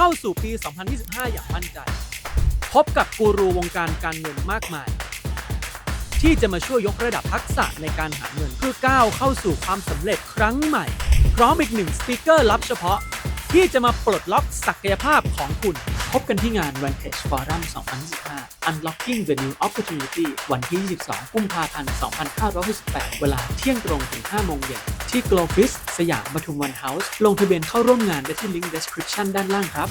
เข้าสู่ปี 2025 อย่างมั่นใจ พบกับกูรูวงการการเงินมากมาย ที่จะมาช่วยยกระดับทักษะในการหาเงินเพื่อก้าวเข้าสู่ความสำเร็จครั้งใหม่ พร้อมอีกหนึ่งสปีกเกอร์ลับเฉพาะ ที่จะมาปลดล็อกศักยภาพของคุณ พบกันที่งาน Vantage Forum 2025 Unlocking the New Opportunity วันที่ 22 กุมภาพันธ์ 2568 เวลาเที่ยงตรงถึง 5 โมงเย็น ที่ Glowfish สยามปทุมวันเฮาส์ลงทะเบียนเข้าร่วมงานได้ที่ลิงก์ description ด้านล่างครับ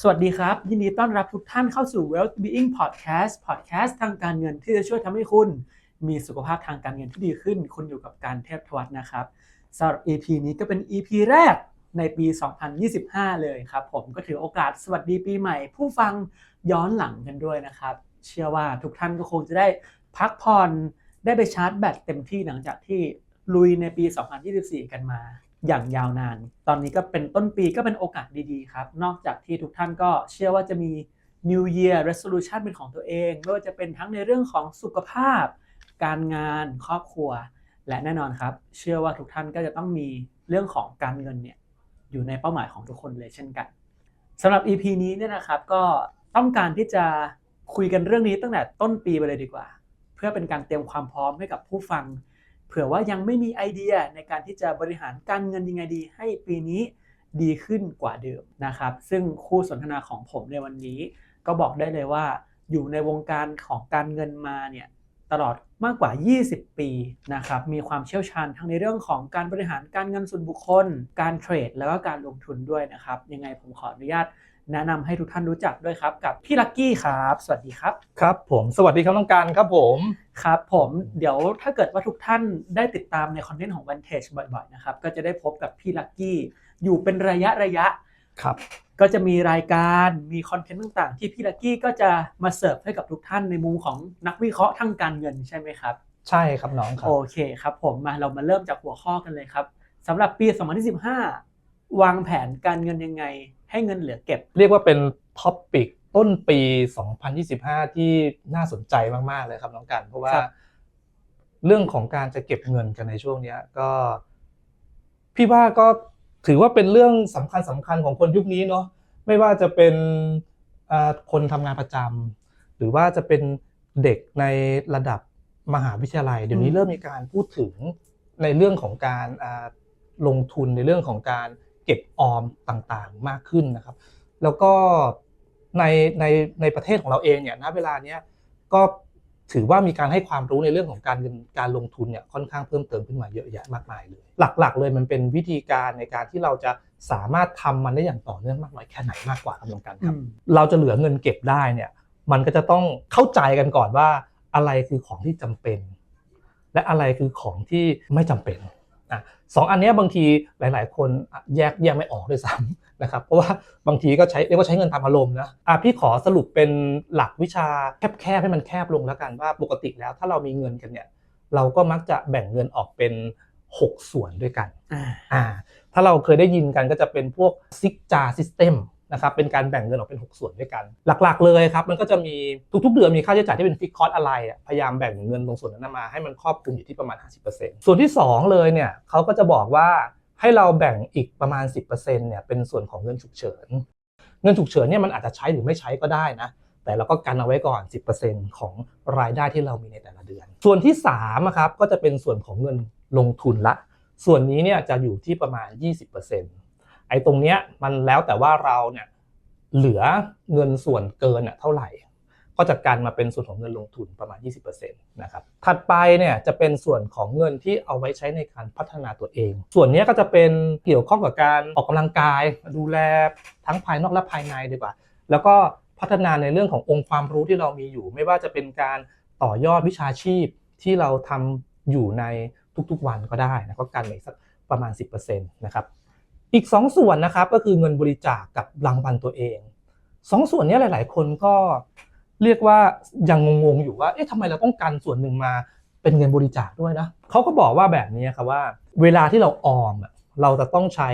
สวัสดีครับ ยินดีต้อนรับทุกท่านเข้าสู่ Wealth Being Podcast Podcast ทางการเงินที่จะช่วยทำให้คุณ มีสุขภาพทางการเงินที่ดีขึ้น คุณอยู่กับการเทพทวัฒน์นะครับสำหรับ EP นี้ก็เป็น EP แรกในปี 2025 เลยครับ ผมก็ถือโอกาสสวัสดีปีใหม่ ผู้ฟัง ย้อนหลังกันด้วยนะครับ เชื่อว่าทุกท่านก็คงจะได้พักผ่อนได้ไปชาร์จแบตเต็มที่หลังจากที่ลุยในปี 2024 กันมาอย่างยาวนาน ตอนนี้ก็เป็นต้นปีก็เป็นโอกาสดีๆครับ นอกจากที่ทุกท่านก็เชื่อว่าจะมี New Year Resolution เป็นของตัวเอง ไม่ว่าจะเป็นทั้งในเรื่องของสุขภาพ การงาน ครอบครัว และแน่นอนครับ เชื่อว่าทุกท่านก็จะต้องมีเรื่องของการเงินเนี่ยอยู่ในเป้าหมายของทุกคนเลยเช่นกันสำหรับ EP นี้เนี่ยนะครับก็ ต้องการที่จะคุยกันเรื่องนี้ตั้งแต่ต้นปีไปเลยดีกว่า เพื่อเป็นการเตรียมความพร้อมให้กับผู้ฟัง เผื่อว่ายังไม่มีไอเดียในการที่จะบริหารการเงินยังไงดี ให้ปีนี้ดีขึ้นกว่าเดิมนะครับ ซึ่งคู่สนทนาของผมในวันนี้ ก็บอกได้เลยว่า อยู่ในวงการของการเงินมาเนี่ยตลอดมากกว่า 20 ปีนะครับ มีความเชี่ยวชาญทั้งในเรื่องของการบริหารการเงินส่วนบุคคล การเทรด แล้วก็การลงทุนด้วยนะครับ ยังไงผมขออนุญาต แนะนำให้ทุกท่านรู้จักด้วยครับ กับพี่ลักกี้ครับ สวัสดีครับ ครับ ผมสวัสดีครับน้องการครับผมครับผมเดี๋ยวถ้าเกิดว่าทุกท่านได้ติดตามในคอนเทนต์ของ Vantage บ่อยๆนะครับก็จะได้พบกับพี่ลักกี้อยู่เป็นระยะระยะครับก็จะมีรายการมีคอนเทนต์ต่างๆ ที่พี่ลักกี้ก็จะมาเสิร์ฟให้กับทุกท่านในมุมของนักวิเคราะห์ทางการเงินใช่ไหมครับ ใช่ครับน้องครับ โอเคครับผมมาเรามาเริ่มจากหัวข้อกันเลยครับสำหรับปี 2025วางแผนการเงินยังไง ให้เงินเหลือเก็บ เรียกว่าเป็นท็อปปิกต้นปี 2025 ที่น่าสนใจมาก ๆ เลยครับน้องการเพราะว่าครับเรื่องของการจะเก็บเงินกันในช่วงเนี้ยก็ พี่ว่าก็ถือว่าเป็นเรื่องสำคัญสำคัญของคนยุคนี้เนาะไม่ว่าจะเป็นอ่าคนทำงานประจำหรือว่าจะเป็นเด็กในระดับมหาวิทยาลัย เดี๋ยวนี้อืมเริ่มมีการพูดถึงในเรื่องของการอ่าลงทุนในเรื่องของการ เก็บออมต่างๆมากขึ้นนะครับ แล้วก็ในในในประเทศของเราเองเนี่ยณเวลาเนี้ยก็ถือว่ามีการให้ความรู้ในเรื่องของการเงินการลงทุนเนี่ยค่อนข้างเพิ่มเติมขึ้นมาเยอะแยะมากมายเลย หลักๆ เลยมันเป็นวิธีการในการที่เราจะสามารถทำมันได้อย่างต่อเนื่องมากน้อยแค่ไหนมากกว่าครับน้องกันครับอืมเราจะเหลือเงินเก็บได้เนี่ยมันก็จะต้องเข้าใจกันก่อนว่าอะไรคือของที่จำเป็น และอะไรคือของที่ไม่จำเป็น อะสองอันเนี้ยบางทีหลาย ๆ คนอะแยกแยกไม่ออกด้วยซ้ำนะครับเพราะว่าบางทีก็ใช้เรียกว่าใช้เงินตามอารมณ์นะอะพี่ขอสรุปเป็นหลักวิชาแคบๆให้มันแคบลงแล้วกันว่าปกติแล้วถ้าเรามีเงินกันเนี่ยเราก็มักจะแบ่งเงินออกเป็น 6 ส่วนด้วยกันอ่าอ่าถ้าเราเคยได้ยินกันก็จะเป็นพวกซิกจาซิสเต็ม นะครับเป็นการแบ่งเงินออกเป็น 6 ส่วนด้วยกัน หลักๆเลยครับมันก็จะมีทุกๆ เดือนมีค่าใช้จ่ายที่เป็นฟิกคอร์สอะไรพยายามแบ่งเงินตรงส่วนนั้นมาให้มันครอบคลุมอยู่ที่ประมาณ 50%ส่วนที่ 2 เลยเนี่ยเขาก็จะบอกว่าให้เราแบ่งอีกประมาณ 10%เนี่ยเป็นส่วนของเงินฉุกเฉิน เงินฉุกเฉินเนี่ยมันอาจจะใช้หรือไม่ใช้ก็ได้นะแต่เราก็กันเอาไว้ก่อน 10%ของรายได้ที่เรามีในแต่ละเดือน ส่วนที่3อะครับก็จะเป็นส่วนของเงินลงทุนละ ส่วนนี้เนี่ยจะอยู่ที่ประมาณ 20% ไอ้ตรงเนี้ยมันแล้วแต่ว่าเราเนี่ยเหลือเงินส่วนเกินอะเท่าไหร่ ก็จะกันมาเป็นส่วนของเงินลงทุนประมาณ 20%นะครับถัดไปเนี่ยจะเป็นส่วนของเงินที่เอาไว้ใช้ในการพัฒนาตัวเอง ส่วนเนี้ยก็จะเป็นเกี่ยวข้องกับการออกกำลังกาย ดูแลทั้งภายนอกและภายในดีกว่า แล้วก็พัฒนาในเรื่องขององค์ความรู้ที่เรามีอยู่ ไม่ว่าจะเป็นการต่อยอดวิชาชีพที่เราทำอยู่ในทุกๆวันก็ได้นะก็กันไปสักประมาณ 10%นะครับ อีก 2 ส่วนนะครับก็คือเงินบริจาคกับรางวัลตัวเองสองส่วนนี้หลาย ๆ คนก็เรียกว่ายังงงๆอยู่ว่าเอ๊ะทำไมเราต้องกันส่วนหนึ่งมาเป็นเงินบริจาคด้วยนะเขาก็บอกว่าแบบนี้ครับว่า เวลาที่เราออมเราจะต้องใช้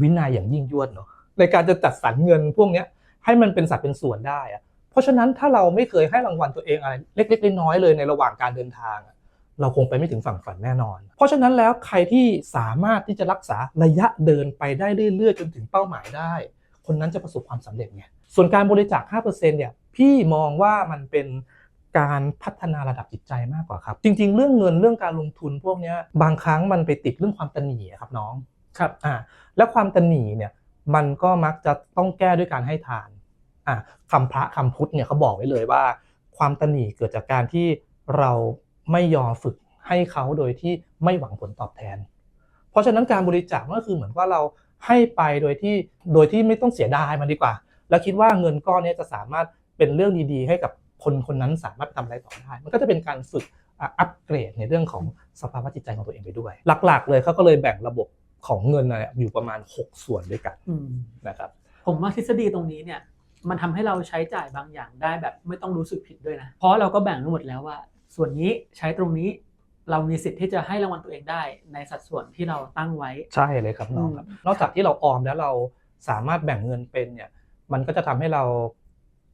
วินัยอย่างยิ่งยวดเนาะในการจะจัดสรรเงินพวกนี้ให้มันเป็นสัดเป็นส่วนได้อะเพราะฉะนั้นถ้าเราไม่เคยให้รางวัลตัวเองอะไรเล็กๆน้อยๆเลยในระหว่างการเดินทางอะ เราคงไปไม่ถึงฝั่งฝันแน่นอน เพราะฉะนั้นแล้วใครที่สามารถที่จะรักษาระยะเดินไปได้เรื่อยๆจนถึงเป้าหมายได้ คนนั้นจะประสบความสำเร็จไงส่วนการบริจาค 5%เนี่ยพี่มองว่ามันเป็นการพัฒนาระดับจิตใจมากกว่าครับ จริง ๆ เรื่องเงินเรื่องการลงทุนพวกเนี้ยบางครั้งมันไปติดเรื่องความตระหนี่อะครับน้องครับอ่าและความตระหนี่เนี่ยมันก็มักจะต้องแก้ด้วยการให้ทานอ่าคำพระคำพุทธเนี่ยเขาบอกไว้เลยว่า ความตระหนี่เกิดจากการที่เรา ไม่ยอมฝึกให้เขาโดยที่ไม่หวังผลตอบแทน เพราะฉะนั้นการบริจาคมันก็คือเหมือนว่าเราให้ไปโดยที่โดยที่ไม่ต้องเสียดายมันดีกว่า แล้วคิดว่าเงินก้อนเนี้จะสามารถเป็นเรื่องดีๆ ให้กับคนคนนั้นสามารถทำอะไรต่อได้ มันก็จะเป็นการฝึกอะอัปเกรดในเรื่องของสภาวะจิตใจของตัวเองไปด้วย หลักๆ เลยเขาก็เลยแบ่งระบบของเงินน่ะอยู่ประมาณ 6 ส่วนด้วยกันอืมนะครับผมว่าทฤษฎีตรงนี้เนี่ยมันทำให้เราใช้จ่ายบางอย่างได้แบบไม่ต้องรู้สึกผิดด้วยนะ เพราะเราก็แบ่งทั้งหมดแล้วว่า ส่วนนี้ใช้ตรงนี้เรามีสิทธิ์ที่จะให้รางวัลตัวเองได้ในสัดส่วนที่เราตั้งไว้ ใช่เลยครับน้องครับอืมนอกจากที่เราออมแล้วเราสามารถแบ่งเงินเป็นเนี่ย มันก็จะทำให้เรา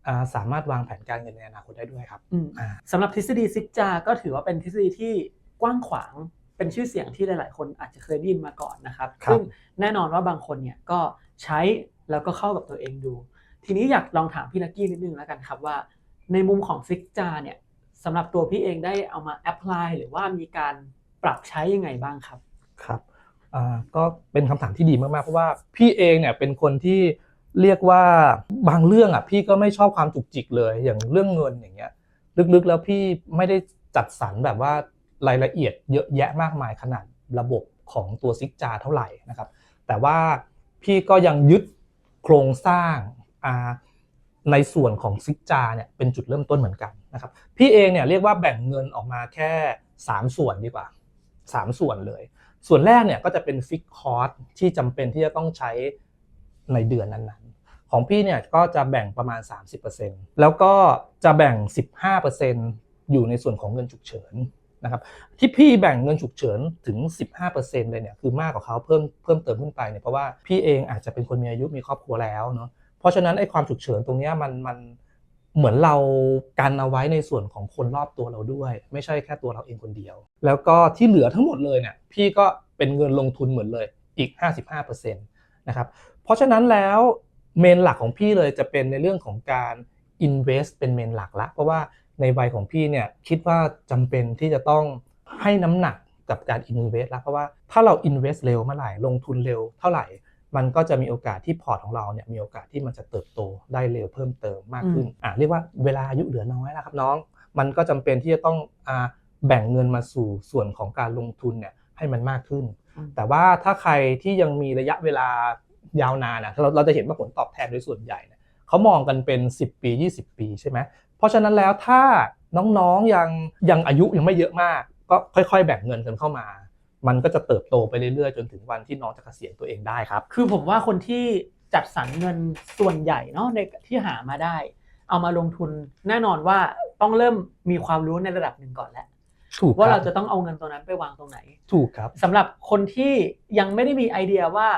อ่าสามารถวางแผนการเงินในอนาคตได้ด้วยครับอืมอ่าสำหรับทฤษฎีซิกจาก็ถือว่าเป็นทฤษฎีที่กว้างขวางเป็นชื่อเสียงที่หลาย ๆ คนอาจจะเคยได้ยินมาก่อนนะครับครับซึ่งแน่นอนว่าบางคนเนี่ยก็ใช้แล้วก็เข้ากับตัวเองดู ทีนี้อยากลองถามพี่ลักกี้นิดนึงแล้วกันครับว่า ในมุมของซิกจาเนี่ย สำหรับตัวพี่เองได้เอามาแอพพลายหรือว่ามีการปรับใช้ยังไงบ้างครับ ครับอ่าก็เป็นคำถามที่ดีมากๆ เพราะว่าพี่เองเนี่ยเป็นคนที่เรียกว่าบางเรื่องอะพี่ก็ไม่ชอบความจุกจิกเลยอย่างเรื่องเงินอย่างเงี้ย ลึกๆแล้วพี่ไม่ได้จัดสรรแบบว่ารายละเอียดเยอะแยะมากมายขนาดระบบของตัวซิกจาเท่าไหร่นะครับ แต่ว่าพี่ก็ยังยึดโครงสร้างในส่วนของซิกจาเนี่ยเป็นจุดเริ่มต้นเหมือนกัน นะครับพี่เองเนี่ยเรียกว่าแบ่งเงินออกมาแค่ 3 ส่วนดีกว่า 3 ส่วนเลย ส่วนแรกเนี่ยก็จะเป็นฟิกคอร์สที่จำเป็นที่จะต้องใช้ในเดือนนั้นๆ ของพี่เนี่ยก็จะแบ่งประมาณ 30%แล้วก็จะแบ่ง 15%อยู่ในส่วนของเงินฉุกเฉินนะครับที่พี่แบ่งเงินฉุกเฉินถึง 15%เลยเนี่ยคือมากกว่าเขาเพิ่มเพิ่มเติมขึ้นไปเนี่ยเพราะว่าพี่เองอาจจะเป็นคนมีอายุมีครอบครัวแล้วเนาะเพราะฉะนั้นไอ้ความฉุกเฉินตรงเนี้ยมันมัน เหมือนเรากันเอาไว้ในส่วนของคนรอบตัวเราด้วย ไม่ใช่แค่ตัวเราเองคนเดียว แล้วก็ที่เหลือทั้งหมดเลยเนี่ยพี่ก็เป็นเงินลงทุนเหมือนเลยอีก 55%นะครับเพราะฉะนั้นแล้วเมนหลักของพี่เลยจะเป็นในเรื่องของการ invest เป็นเมนหลักละ เพราะว่าในวัยของพี่เนี่ยคิดว่าจำเป็นที่จะต้องให้น้ำหนักกับการ invest ล้วเพราะว่าถ้าเรา invest เร็วเมื่อไหร่ลงทุนเร็วเท่าไหร่ มันก็จะมีโอกาสที่พอร์ตของเราเนี่ยมีโอกาสที่มันจะเติบโตได้เร็วเพิ่มเติมมากขึ้นอะเรียกว่าเวลาอายุเหลือน้อยแล้วครับน้อง มันก็จำเป็นที่จะต้องอ่าแบ่งเงินมาสู่ส่วนของการลงทุนเนี่ยให้มันมากขึ้นอืมแต่ว่าถ้าใครที่ยังมีระยะเวลายาวนานนะเราเราจะเห็นว่าผลตอบแทนโดยส่วนใหญ่เนี่ยเขามองกันเป็น 10 ปี 20 ปีใช่ไหมเพราะฉะนั้นแล้วถ้าน้องๆยังยังอายุยังไม่เยอะมาก ก็ค่อยๆ แบ่งเงินกันเข้ามา มันก็จะเติบโตไปเรื่อยๆ จนถึงวันที่น้องจะเกษียณตัวเองได้ครับ คือผมว่าคนที่จัดสรรเงินส่วนใหญ่เนาะในที่หามาได้ เอามาลงทุนแน่นอนว่าต้องเริ่มมีความรู้ในระดับหนึ่งก่อนแล้วถูกว่าคเราบจะต้องเอาเงินตรงนั้นไปวางตรงไหน ถูกครับสำหรับคนที่ยังไม่ได้มีไอเดียว่า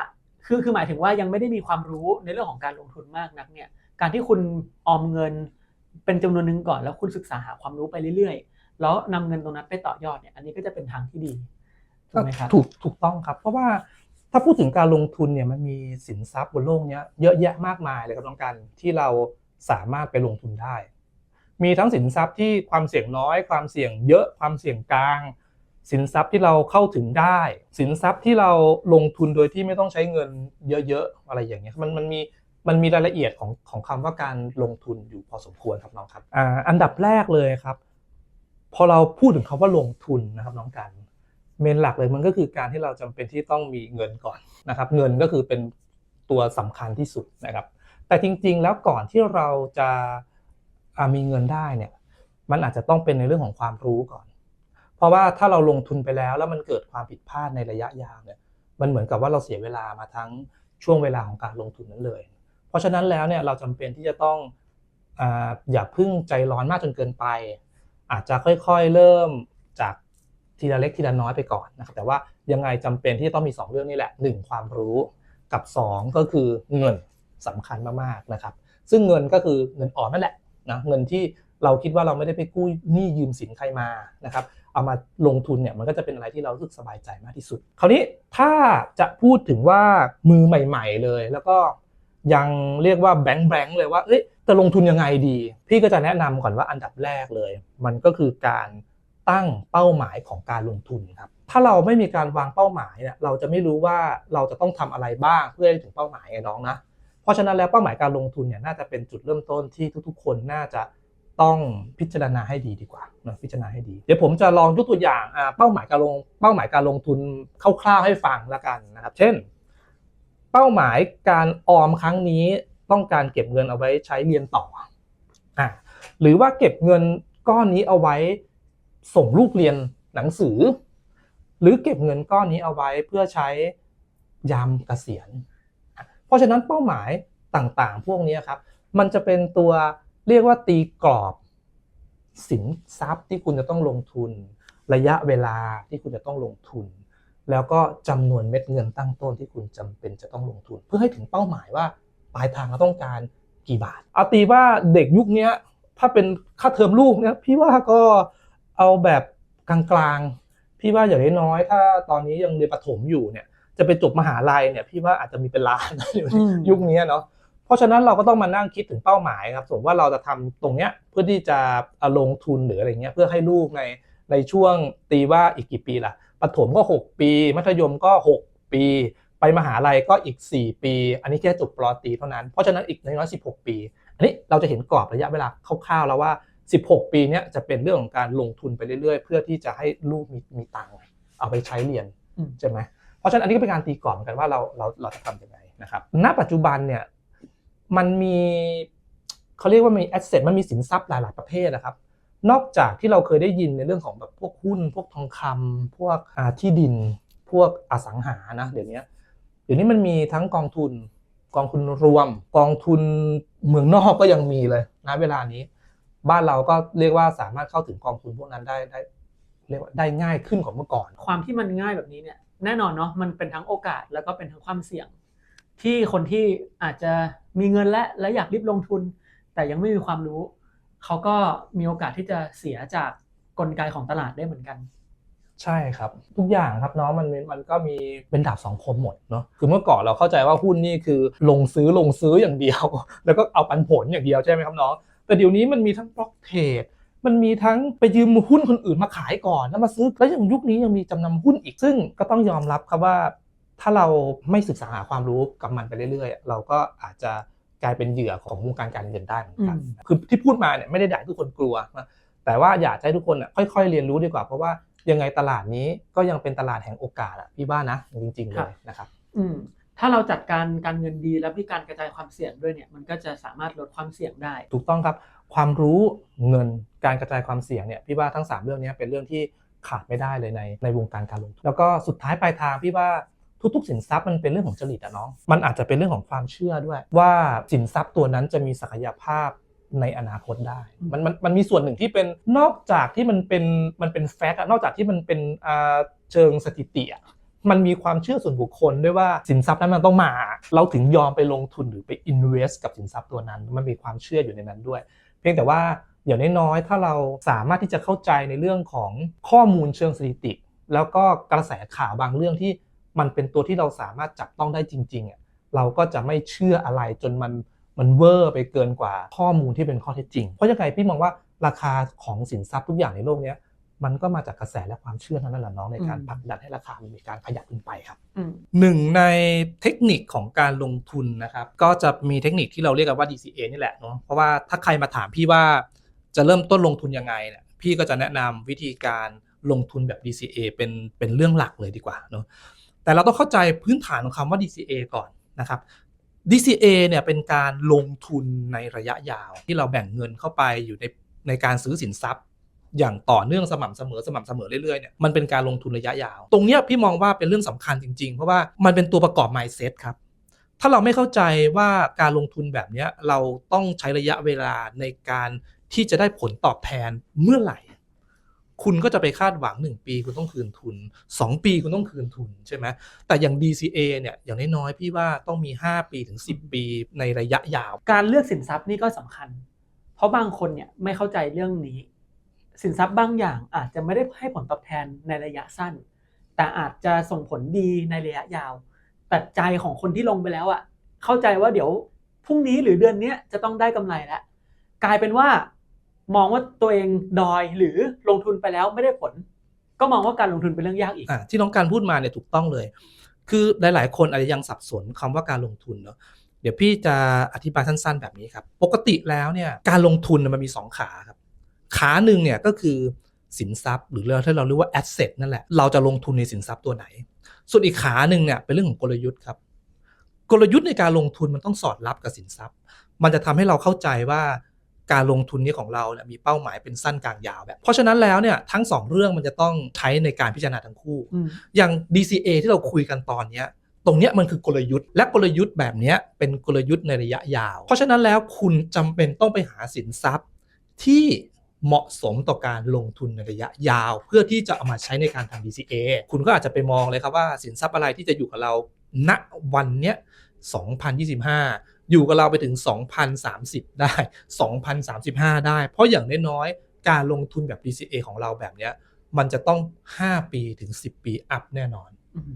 คือคือหมายถึงว่ายังไม่ได้มีความรู้ในเรื่องของการลงทุนมากนักเนี่ย การที่คุณออมเงินเป็นจำนวนหนึ่งก่อนแล้วคุณศึกษาหาความรู้ไปเรื่อยๆ แล้วนำเงินตรงนั้นไปต่อยอดเนี่ยอันนี้ก็จะเป็นทางที่ดี ถูกไหมครับถูกถูกต้องครับ เพราะว่าถ้าพูดถึงการลงทุนเนี่ยมันมีสินทรัพย์บนโลกเนี้ยเยอะแยะมากมายเลยครับน้องกันที่เราสามารถไปลงทุนได้ มีทั้งสินทรัพย์ที่ความเสี่ยงน้อย ความเสี่ยงเยอะความเสี่ยงกลาง สินทรัพย์ที่เราเข้าถึงได้ สินทรัพย์ที่เราลงทุนโดยที่ไม่ต้องใช้เงินเยอะๆอะไรอย่างเงี้ยมันมันมีมันมีรายละเอียดของของคำว่าการลงทุนอยู่พอสมควรครับน้องครับอ่าอันดับแรกเลยครับ พอเราพูดถึงคำว่าลงทุนนะครับน้องกัน เมนหลักเลยมันก็คือการที่เราจำเป็นที่ต้องมีเงินก่อนนะครับเงินก็คือเป็นตัวสำคัญที่สุดนะครับ แต่จริงๆแล้วก่อนที่เราจะามีเงินได้เนี่ยมันอาจจะต้องเป็นในเรื่องของความรู้ก่อน เพราะว่าถ้าเราลงทุนไปแล้วแล้วมันเกิดความผิดพลาดในระยะยาวเนี่ยมันเหมือนกับว่าเราเสียเวลามาทั้งช่วงเวลาของการลงทุนนั้นเลย เพราะฉะนั้นแล้วเนี่ยเราจำเป็นที่จะต้องออย่าพึ่งใจร้อนมากจนเกินไป อาจจะค่อยๆเริ่ม ทีละเล็กทีละน้อยไปก่อนนะครับแต่ว่ายังไงจำเป็นที่จะต้องมี 2 เรื่องนี่แหละ 1 ความรู้กับ 2 ก็คือเงินสำคัญมากๆนะครับ ซึ่งเงินก็คือเงินอ่อมนั่นแหละนะเงินที่เราคิดว่าเราไม่ได้ไปกู้หนี้ยืมสินใครมานะครับเอามาลงทุนเนี่ยมันก็จะเป็นอะไรที่เรารู้สึกสบายใจมากที่สุด คราวนี้ถ้าจะพูดถึงว่ามือใหม่ ๆ เลย แล้วก็ยังเรียกว่าแบงค์แบงค์เลยว่าเอ้ยจะลงทุนยังไงดี พี่ก็จะแนะนำก่อนว่าอันดับแรกเลย มันก็คือการ ตั้งเป้าหมายของการลงทุนครับถ้าเราไม่มีการวางเป้าหมายเนี่ยเราจะไม่รู้ว่าเราจะต้องทำอะไรบ้างเพื่อให้ถึงเป้าหมายไงน้องนะเพราะฉะนั้นแล้วเป้าหมายการลงทุนเนี่ยน่าจะเป็นจุดเริ่มต้นที่ทุกๆ คนน่าจะต้องพิจารณาให้ดีดีกว่านะพิจารณาให้ดี เดี๋ยวผมจะลองยกตัวอย่างเป้าหมายการลงเป้าหมายการลงทุนคร่าวๆให้ฟังละกันนะครับ เช่น เป้าหมายการออมครั้งนี้ต้องการเก็บเงินเอาไว้ใช้เรียนต่ออ่าหรือว่าเก็บเงินก้อนนี้เอาไว้ ส่งลูกเรียนหนังสือ หรือเก็บเงินก้อนนี้เอาไว้เพื่อใช้ยามเกษียณ เพราะฉะนั้นเป้าหมายต่างๆ พวกนี้ครับ มันจะเป็นตัวเรียกว่าตีกรอบสินทรัพย์ที่คุณจะต้องลงทุน ระยะเวลาที่คุณจะต้องลงทุน แล้วก็จำนวนเม็ดเงินตั้งต้นที่คุณจำเป็นจะต้องลงทุน เพื่อให้ถึงเป้าหมายว่าปลายทางเราต้องการกี่บาทเอาตีว่าเด็กยุคนี้ถ้าเป็นค่าเทอมลูกเนี่ยพี่ว่าก็ เอาแบบกลางๆ พี่ว่าอย่างน้อยๆถ้าตอนนี้ยังเรียนประถมอยู่เนี่ย จะไปจบมหาลัยเนี่ย พี่ว่าอาจจะมีเป็นล้านอืมยุคนี้เนาะเพราะฉะนั้นเราก็ต้องมานั่งคิดถึงเป้าหมายครับสมมติว่าเราจะทำตรงเนี้ยเพื่อที่จะเอาลงทุนหรืออะไรเงี้ยเพื่อให้ลูกในในช่วงตีว่าอีกกี่ปีล่ะประถมก็ 6 ปี มัธยมก็ 6 ปี ไปมหาลัยก็อีก 4 ปี อันนี้แค่จบปรตรีเท่านั้น เพราะฉะนั้นอีกน้อยๆ16 ปี อันนี้เราจะเห็นกรอบระยะเวลาคร่าวๆแล้วว่า 16 ปีเนี้ยจะเป็นเรื่องของการลงทุนไปเรื่อยๆ เพื่อที่จะให้ลูกมีมีตังค์เอาไปใช้เรียนอืมใช่ไหมเพราะฉะนั้นอันนี้ก็เป็นการตีกรอบเหมือนกันว่าเราเราเราจะทำยังไงนะครับ ณ ปัจจุบันเนี่ยมันมีเขาเรียกว่ามีแอสเซทมันมีสินทรัพย์หลายๆประเภทนะครับ นอกจากที่เราเคยได้ยินในเรื่องของแบบพวกหุ้น พวกทองคำพวกอ่าที่ดิน พวกอสังหานะเดี๋ยวนี้เดี๋ยวนี้มันมีทั้งกองทุน กองทุนรวม กองทุนเมืองนอกก็ยังมีเลยนะเวลานี้ บ้านเราก็เรียกว่าสามารถเข้าถึงกองทุนพวกนั้นได้ได้เรียกว่าได้ง่ายขึ้นกว่าเมื่อก่อน ความที่มันง่ายแบบนี้เนี่ยแน่นอนเนาะมันเป็นทั้งโอกาสแล้วก็เป็นทั้งความเสี่ยง ที่คนที่อาจจะมีเงินและและอยากรีบลงทุน แต่ยังไม่มีความรู้ เขาก็มีโอกาสที่จะเสียจากกลไกของตลาดได้เหมือนกัน ใช่ครับทุกอย่างครับน้องมันมันก็มีเป็นดาบสองคมหมดเนาะคือเมื่อก่อนเราเข้าใจว่าหุ้นนี่คือลงซื้อลงซื้ออย่างเดียว แล้วก็เอาปันผลอย่างเดียวใช่ไหมครับน้อง แต่เดี๋ยวนี้มันมีทั้งบล็อกเทรดมันมีทั้งไปยืมหุ้นคนอื่นมาขายก่อนแล้วมาซื้อแล้วอย่างยุคนี้ยังมีจำนำหุ้นอีกซึ่งก็ต้องยอมรับครับว่า ถ้าเราไม่ศึกษาหาความรู้กับมันไปเรื่อยๆ เราก็อาจจะกลายเป็นเหยื่อของวงการการเงินได้เหมือนกันอืมคือที่พูดมาเนี่ยไม่ได้ด่าให้ทุกคนกลัวนะแต่ว่าอยากจะให้ทุกคนน่ะค่อยๆเรียนรู้ดีกว่าเพราะว่ายังไงตลาดนี้ก็ยังเป็นตลาดแห่งโอกาสอะพี่ว่านะจริงๆเลยนะครับ อืม ถ้าเราจัดการการเงินดีและมีการกระจายความเสี่ยงด้วยเนี่ยมันก็จะสามารถลดความเสี่ยงได้ ถูกต้องครับ ความรู้เงินการกระจายความเสี่ยงเนี่ยพี่ว่าทั้ง 3 เรื่องนี้เป็นเรื่องที่ขาดไม่ได้เลยในในวงการการลงทุนแล้วก็สุดท้ายปลายทางพี่ว่าทุกๆสินทรัพย์มันเป็นเรื่องของจริตอะน้อง มันอาจจะเป็นเรื่องของความเชื่อด้วย ว่าสินทรัพย์ตัวนั้นจะมีศักยภาพในอนาคตได้ มันมันมันมีส่วนหนึ่งที่เป็นนอกจากที่มันเป็นมันเป็นแฟกต์อะนอกจากที่มันเป็นอ่าเชิงสถิติอะ มันมีความเชื่อส่วนบุคคลด้วยว่าสินทรัพย์นั้นมันต้องมา เราถึงยอมไปลงทุนหรือไป invest กับสินทรัพย์ตัวนั้น มันมีความเชื่ออยู่ในนั้นด้วย เพียงแต่ว่าอย่างน้อยๆถ้าเราสามารถที่จะเข้าใจในเรื่องของข้อมูลเชิงสถิติ แล้วก็กระแสข่าวบางเรื่องที่มันเป็นตัวที่เราสามารถจับต้องได้จริงๆอะเราก็จะไม่เชื่ออะไรจนมันมันเวอร์ไปเกินกว่าข้อมูลที่เป็นข้อเท็จจริง เพราะยังไงพี่มองว่าราคาของสินทรัพย์ทุกอย่างในโลกเนี้ย มันก็มาจากกระแสและความเชื่อเท่านั้นแหละน้องในการอืมผลักดันให้ราคามันมีการขยับขึ้นไปครับอืมหนึ่งในเทคนิคของการลงทุนนะครับ ก็จะมีเทคนิคที่เราเรียกกันว่า DCA นี่แหละเนาะเพราะว่าถ้าใครมาถามพี่ว่าจะเริ่มต้นลงทุนยังไงเนี่ยพี่ก็จะแนะนำวิธีการลงทุนแบบ DCA เป็นเป็นเรื่องหลักเลยดีกว่าเนาะแต่เราต้องเข้าใจพื้นฐานของคำว่า DCA ก่อนนะครับ DCA เนี่ยเป็นการลงทุนในระยะยาวที่เราแบ่งเงินเข้าไปอยู่ในในการซื้อสินทรัพย์ อย่างต่อเนื่องสม่ำเสมอสม่ำเสมอเรื่อยๆเนี่ยมันเป็นการลงทุนระยะยาว ตรงเนี้ยพี่มองว่าเป็นเรื่องสำคัญจริง ๆ เพราะว่ามันเป็นตัวประกอบ mindset ครับถ้าเราไม่เข้าใจว่าการลงทุนแบบเนี้ยเราต้องใช้ระยะเวลาในการที่จะได้ผลตอบแทนเมื่อไหร่ คุณก็จะไปคาดหวัง 1 ปีคุณต้องคืนทุน 2 ปีคุณต้องคืนทุนใช่ไหมแต่อย่าง DCA เนี่ยอย่างน้อยๆพี่ว่าต้องมี 5 ปีถึง 10 ปีในระยะยาว การเลือกสินทรัพย์นี่ก็สำคัญ เพราะบางคนเนี่ยไม่เข้าใจเรื่องนี้ สินทรัพย์บางอย่างอาจจะไม่ได้ให้ผลตอบแทนในระยะสั้น แต่อาจจะส่งผลดีในระยะยาว แต่ใจของคนที่ลงไปแล้วอะเข้าใจว่าเดี๋ยวพรุ่งนี้หรือเดือนนี้จะต้องได้กำไรแล้วกลายเป็นว่ามองว่าตัวเองดอยหรือลงทุนไปแล้วไม่ได้ผล ก็มองว่าการลงทุนเป็นเรื่องยากอีกอที่น้องการพูดมาเนี่ยถูกต้องเลย คือหลาย ๆ คนอาจจะยังสับสนคำว่าการลงทุนเนาะเดี๋ยวพี่จะอธิบายสั้น ๆ แบบนี้ครับ ปกติแล้วเนี่ยการลงทุนมันมีสองขาครับ ขาหนึ่งเนี่ยก็คือสินทรัพย์ หรือเราที่เราเรียกว่า asset นั่นแหละเราจะลงทุนในสินทรัพย์ตัวไหน ส่วนอีกขาหนึ่งเนี่ยเป็นเรื่องของกลยุทธ์ครับกลยุทธ์ในการลงทุนมันต้องสอดรับกับสินทรัพย์ มันจะทำให้เราเข้าใจว่าการลงทุนนี้ของเราเนี่ยมีเป้าหมายเป็นสั้นกลางยาวแบบ เพราะฉะนั้นแล้วเนี่ยทั้งสองเรื่องมันจะต้องใช้ในการพิจารณาทั้งคู่อืมอย่าง DCA ที่เราคุยกันตอนเนี้ยตรงเนี้ยมันคือกลยุทธ์ และกลยุทธ์แบบเนี้ยเป็นกลยุทธ์ในระยะยาว เพราะฉะนั้นแล้วคุณจำเป็นต้องไปหาสินทรัพย์ที่ เหมาะสมต่อการลงทุนในระยะยาว เพื่อที่จะเอามาใช้ในการทำ DCA คุณก็อาจจะไปมองเลยครับว่าสินทรัพย์อะไรที่จะอยู่กับเราณวันเนี้ย2025 อยู่กับเราไปถึง 2030 ได้ 2035 ได้ เพราะอย่างน้อยๆ การลงทุนแบบ DCA ของเราแบบเนี้ยมันจะต้อง 5 ปีถึง 10 ปีอัพแน่นอนอืม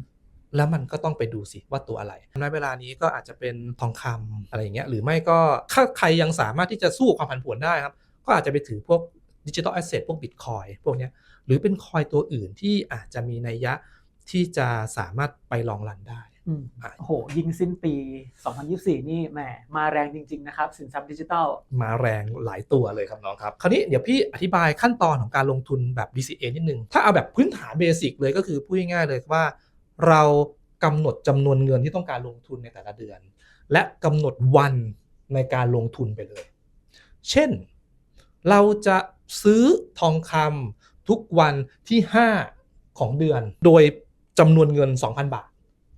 แล้วมันก็ต้องไปดูสิว่าตัวอะไรในเวลานี้ก็อาจจะเป็นทองคำอะไรอย่างเงี้ย หรือไม่ก็ถ้าใครยังสามารถที่จะสู้กับความผันผวนได้ครับ ก็อาจจะไปถือพวกดิจิทัลแอสเซทพวกบิตคอยพวกเนี้ยหรือเป็นคอยตัวอื่นที่อาจจะมีนัยยะที่จะสามารถไปลองรันได้อืมอะโอ้โห ยิงสิ้นปี 2024 นี่แหมมาแรงจริง ๆ นะครับ สินทรัพย์ดิจิทัล มาแรงหลายตัวเลยครับน้องครับ คราวนี้เดี๋ยวพี่อธิบายขั้นตอนของการลงทุนแบบ DCA นิดนึง ถ้าเอาแบบพื้นฐานเบสิกเลยก็คือพูดง่ายๆเลยว่า เรากำหนดจำนวนเงินที่ต้องการลงทุนในแต่ละเดือน และกำหนดวันในการลงทุนไปเลย เช่น เราจะซื้อทองคำทุกวันที่ 5 ของเดือน โดยจำนวนเงิน 2,000 บาท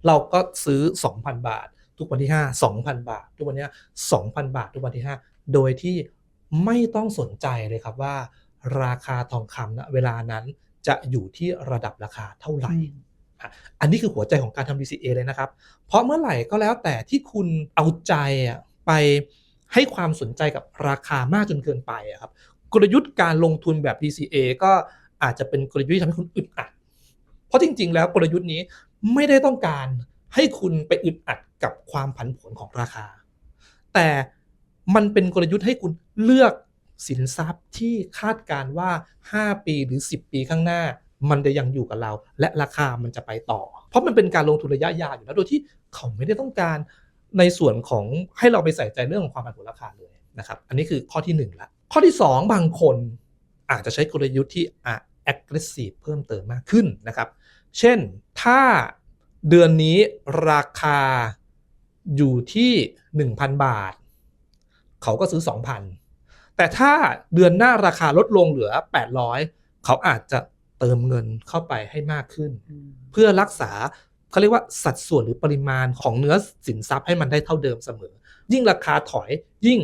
เราก็ซื้อ 2,000 บาท ทุกวันที่ 5 2,000 บาท ทุกวันที่5 2,000 บาท ทุกวันที่ 5 โดยที่ไม่ต้องสนใจเลยครับว่า ราคาทองคำณเวลานั้นจะอยู่ที่ระดับราคาเท่าไหร่อะอันนี้คือหัวใจของการทำ DCA เลยนะครับ เพราะเมื่อไหร่ก็แล้วแต่ที่คุณเอาใจอะไป ให้ความสนใจกับราคามากจนเกินไปอะครับกลยุทธ์การลงทุนแบบ DCA ก็อาจจะเป็นกลยุทธ์ที่ทำให้คุณอึดอัด เพราะจริง ๆ แล้วกลยุทธ์นี้ไม่ได้ต้องการให้คุณไปอึดอัดกับความผันผวนของราคา แต่มันเป็นกลยุทธ์ให้คุณเลือกสินทรัพย์ที่คาดการว่า 5 ปีหรือ 10 ปีข้างหน้า มันจะยังอยู่กับเรา และราคามันจะไปต่อ เพราะมันเป็นการลงทุนระยะยาวอยู่แล้วโดยที่เขาไม่ได้ต้องการ ในส่วนของให้เราไปใส่ใจเรื่องของความผันผวนราคาเลยนะครับ อันนี้คือข้อที่1ละข้อที่ 2 บางคนอาจจะใช้กลยุทธ์ที่อะ aggressive เพิ่มเติมมากขึ้นนะครับ เช่นถ้าเดือนนี้ราคาอยู่ที่ 1,000 บาท เขาก็ซื้อ 2,000 แต่ถ้าเดือนหน้าราคาลดลงเหลือ 800 เขาอาจจะเติมเงินเข้าไปให้มากขึ้นอืมเพื่อรักษา เขาเรียกว่าสัดส่วนหรือปริมาณของเนื้อสินทรัพย์ให้มันได้เท่าเดิมเสมอ ยิ่งราคาถอยยิ่ง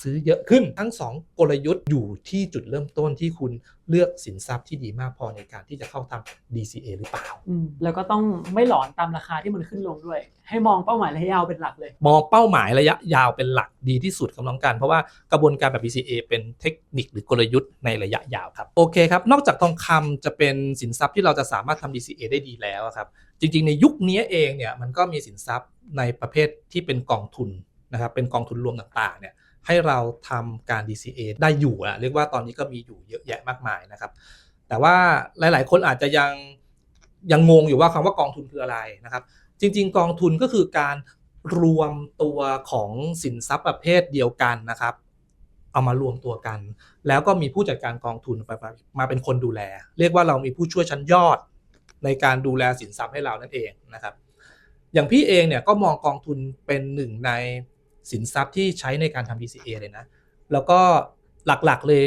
ซื้อเยอะขึ้นทั้งสองกลยุทธ์อยู่ที่จุดเริ่มต้นที่คุณเลือกสินทรัพย์ที่ดีมากพอในการที่จะเข้าทำ DCA หรือเปล่าอืมแล้วก็ต้องไม่หลอนตามราคาที่มันขึ้นลงด้วย ให้มองเป้าหมายระยะยาวเป็นหลักเลย มองเป้าหมายระยะยาวเป็นหลักดีที่สุดครับน้องกันเพราะว่ากระบวนการแบบ DCA เป็นเทคนิคหรือกลยุทธ์ในระยะยาวครับโอเคครับนอกจากทองคำจะเป็นสินทรัพย์ที่เราจะสามารถทำ DCA ได้ดีแล้วอะครับ จริงๆ ในยุคนี้เองเนี่ยมันก็มีสินทรัพย์ในประเภทที่เป็นกองทุนนะครับเป็นกองทุนรวมต่างๆเนี่ยให้เราทำการ DCA ได้อยู่อะเรียกว่าตอนนี้ก็มีอยู่เยอะแยะมากมายนะครับ แต่ว่าหลายๆ คนอาจจะยังยังงงอยู่ว่าคำว่ากองทุนคืออะไรนะครับ จริง ๆ กองทุนก็คือการรวมตัวของสินทรัพย์ประเภทเดียวกันนะครับ เอามารวมตัวกัน แล้วก็มีผู้จัดการกองทุนมาเป็นคนดูแล เรียกว่าเรามีผู้ช่วยชั้นยอด ในการดูแลสินทรัพย์ให้เรานั่นเองนะครับ อย่างพี่เองเนี่ยก็มองกองทุนเป็นหนึ่งในสินทรัพย์ที่ใช้ในการทำ DCA เลยนะ แล้วก็หลักๆเลย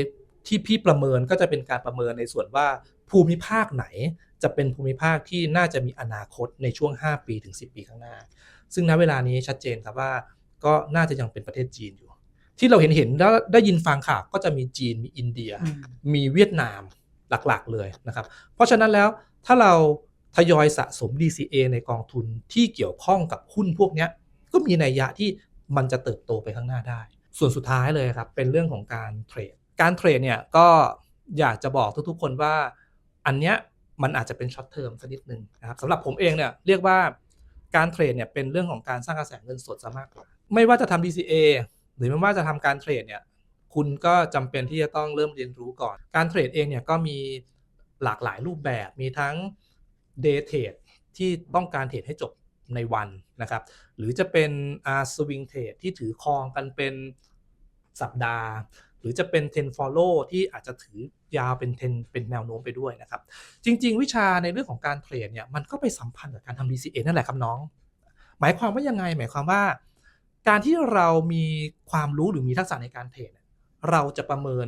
ที่พี่ประเมินก็จะเป็นการประเมินในส่วนว่าภูมิภาคไหนจะเป็นภูมิภาคที่น่าจะมีอนาคตในช่วง 5 ปีถึง 10 ปีข้างหน้า ซึ่งณเวลานี้ชัดเจนครับว่าก็น่าจะยังเป็นประเทศจีนอยู่ ที่เราเห็นเห็นๆแล้วได้ยินฟังข่าวก็จะมีจีนมีอินเดียอืมมีเวียดนามหลักๆเลยนะครับ เพราะฉะนั้นแล้ว ถ้าเราทยอยสะสม DCA ในกองทุนที่เกี่ยวข้องกับหุ้นพวกนี้ก็มีนัยยะที่มันจะเติบโตไปข้างหน้าได้ ส่วนสุดท้ายเลยครับ เป็นเรื่องของการเทรด การเทรดเนี่ยก็อยากจะบอกทุกๆคนว่าอันเนี้ยมันอาจจะเป็นช็อตเทอมสักนิดนึงนะครับสำหรับผมเองเนี่ยเรียกว่าการเทรดเนี่ยเป็นเรื่องของการสร้างกระแสเงินสดซะมากกว่าไม่ว่าจะทำ DCA หรือไม่ว่าจะทำการเทรดเนี่ยคุณก็จำเป็นที่จะต้องเริ่มเรียนรู้ก่อน การเทรดเองเนี่ยก็มี หลากหลายรูปแบบมีทั้ง day trade ที่ต้องการเทรดให้จบในวันนะครับ หรือจะเป็นอาสวิงเทรดที่ถือครองกันเป็นสัปดาห์ หรือจะเป็น10 follow ที่อาจจะถือยาวเป็น10เป็นแนวโน้มไปด้วยนะครับ จริง ๆ วิชาในเรื่องของการเทรดเนี่ยมันก็ไปสัมพันธ์กับการทำ DCA นั่นแหละครับน้อง หมายความว่ายังไงหมายความว่า การที่เรามีความรู้หรือมีทักษะในการเทรดเนี่ยเราจะประเมิน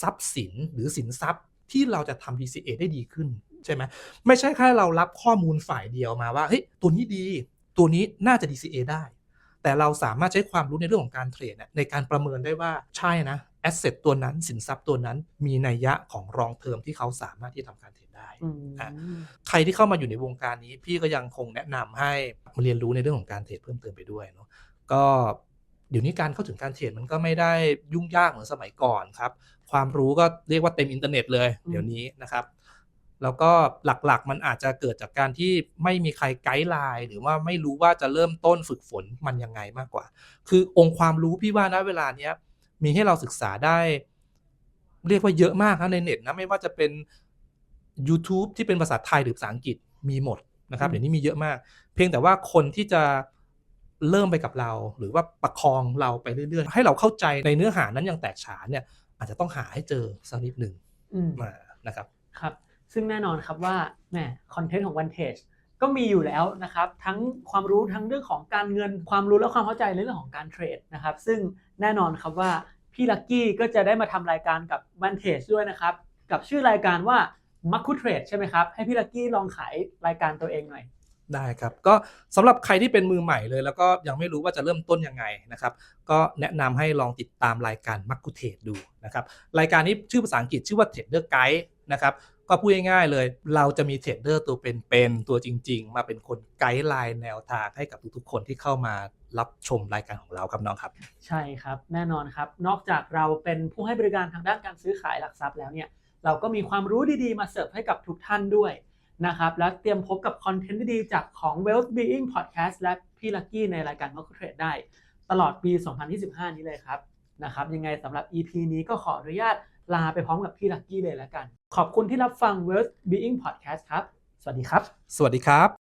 ทรัพย์สินหรือสินทรัพย์ ที่เราจะทำ DCA ได้ดีขึ้นใช่ไหมไม่ใช่แค่เรารับข้อมูลฝ่ายเดียวมาว่าเฮ้ยตัวนี้ดี ตัวนี้น่าจะ DCA ได้ แต่เราสามารถใช้ความรู้ในเรื่องของการเทรดเนี่ยในการประเมินได้ว่าใช่นะแอสเซทตัวนั้นสินทรัพย์ตัวนั้นมีนัยยะของรองเทอมที่เขาสามารถที่จะทำการเทรดได้อืมอะใครที่เข้ามาอยู่ในวงการนี้ พี่ก็ยังคงแนะนำให้มาเรียนรู้ในเรื่องของการเทรดเพิ่มเติมไปด้วยเนาะก็เดี๋ยวนี้การเข้าถึงการเทรดมันก็ไม่ได้ยุ่งยากเหมือนสมัยก่อนครับ ความรู้ก็เรียกว่าเต็มอินเทอร์เน็ตเลยเดี๋ยวนี้นะครับ แล้วก็หลักๆมันอาจจะเกิดจากการที่ไม่มีใครไกด์ไลน์หรือว่าไม่รู้ว่าจะเริ่มต้นฝึกฝนมันยังไงมากกว่า คือองค์ความรู้พี่ว่านะเวลาเนี้ยมีให้เราศึกษาได้ เรียกว่าเยอะมากนะในเน็ตนะไม่ว่าจะเป็น YouTube ที่เป็นภาษาไทยหรือภาษาอังกฤษมีหมดนะครับอืมเดี๋ยวนี้มีเยอะมาก เพียงแต่ว่าคนที่จะเริ่มไปกับเรา หรือว่าประคองเราไปเรื่อยๆ ให้เราเข้าใจในเนื้อหานั้นอย่างแตกฉานเนี่ย อาจจะต้องหาให้เจอสักนิดหนึ่งอืมมานะครับครับ ซึ่งแน่นอนครับว่าแหมคอนเทนต์ของ Vantage ก็มีอยู่แล้วนะครับ ทั้งความรู้ทั้งเรื่องของการเงินความรู้และความเข้าใจในเรื่องของการเทรดนะครับ ซึ่งแน่นอนครับว่าพี่ลักกี้ก็จะได้มาทำรายการกับ Vantage ด้วยนะครับ กับชื่อรายการว่ามักคุเทรดใช่ไหมครับ ให้พี่ลักกี้ลองขายรายการตัวเองหน่อย ได้ครับก็สำหรับใครที่เป็นมือใหม่เลย แล้วก็ยังไม่รู้ว่าจะเริ่มต้นยังไงนะครับ ก็แนะนำให้ลองติดตามรายการมักคุเทศดูนะครับรายการนี้ชื่อภาษาอังกฤษชื่อว่า Trader Guide นะครับก็พูดง่ายๆเลย เราจะมีเทรดเดอร์ตัวเป็นๆตัวจริง ๆ มาเป็นคนไกด์ไลน์แนวทางให้กับทุกๆคนที่เข้ามารับชมรายการของเราครับน้องครับ ใช่ครับแน่นอนครับ นอกจากเราเป็นผู้ให้บริการทางด้านการซื้อขายหลักทรัพย์แล้วเนี่ยเราก็มีความรู้ดีๆ มาเสิร์ฟให้กับทุกท่านด้วย นะครับ แล้วเตรียมพบกับคอนเทนต์ดีๆจากของ Wealth Being Podcast และพี่ลักกี้ในรายการ m a r k e t Trade ได้ ตลอดปี 2025 นี้เลยครับนะครับยังไงสำหรับ EP นี้ก็ขออนุญาตลาไปพร้อมกับพี่ลักกี้เลยแล้วกัน ขอบคุณที่รับฟัง Wealth Being Podcast ครับ สวัสดีครับ สวัสดีครับ